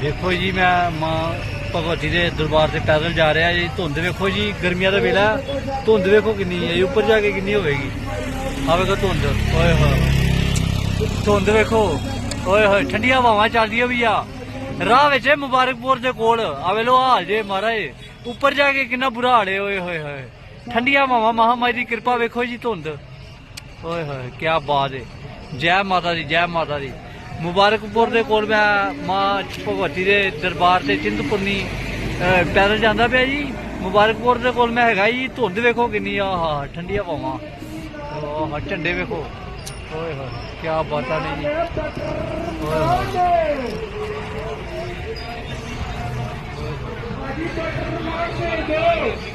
ਦੇਖੋ ਜੀ, ਮੈਂ ਮਾਂ ਭਗਵਤੀ ਦੇ ਦਰਬਾਰ ਤੇ ਪੈਦਲ ਜਾ ਰਿਹਾ ਜੀ। ਧੁੰਦ ਵੇਖੋ ਜੀ, ਗਰਮੀਆਂ ਦਾ ਵੇਲਾ। ਧੁੰਦ ਵੇਖੋ ਕਿੰਨੀ ਹੈ ਉੱਪਰ ਜਾ ਕੇ ਕਿੰਨੀ ਹੋਵੇਗੀ? ਆਵੇਗਾ ਧੁੰਦ। ਓਏ ਹੋਏ। ਧੁੰਦ ਵੇਖੋ। ਓਏ ਹੋਏ, ਠੰਡੀਆਂ ਹਵਾਵਾਂ ਚੱਲਦੀਆਂ ਵੀ ਆ। ਰਾਹ ਵਿੱਚ ਮੁਬਾਰਕਪੁਰ ਦੇ ਕੋਲ। ਆਵੇ ਲੋ ਹਾਲ ਜੇ ਮਹਾਰਾਜ। ਉੱਪਰ ਜਾ ਕੇ ਕਿੰਨਾ ਬੁਰਾ ਹਾਲ ਹੈ, ਓਏ ਹੋਏ ਹੋਏ। ਠੰਡੀਆਂ ਹਵਾਵਾਂ ਮਹਾਮਾਈ ਦੀ ਕਿਰਪਾ ਵੇਖੋ ਜੀ, ਧੁੰਦ। ਓਏ ਹੋਏ ਕੀ ਬਾਤ ਹੈ। ਜੈ ਮਾਤਾ ਦੀ, ਜੈ ਮਾਤਾ ਦੀ। ਮੁਬਾਰਕਪੁਰ ਦੇ ਕੋਲ ਮੈਂ ਮਾਂ ਭਗਵਤੀ ਦੇ ਦਰਬਾਰ ਤੇ ਚਿੰਤਪੁਰਨੀ ਪੈਦਲ ਜਾਂਦਾ ਪਿਆ ਜੀ। ਮੁਬਾਰਕਪੁਰ ਦੇ ਕੋਲ ਮੈਂ ਹੈਗਾ ਜੀ, ਧੁੰਦ ਵੇਖੋ ਕਿੰਨੀ ਆ ਆਹ ਠੰਡੀਆਂ ਹਵਾਵਾਂ। ਆਹ, ਝੰਡੇ ਵੇਖੋ। ਓਏ ਹੋਏ ਕੀ ਬਾਤਾਂ ਨੇ ਜੀ। ਓਏ ਹੋਏ।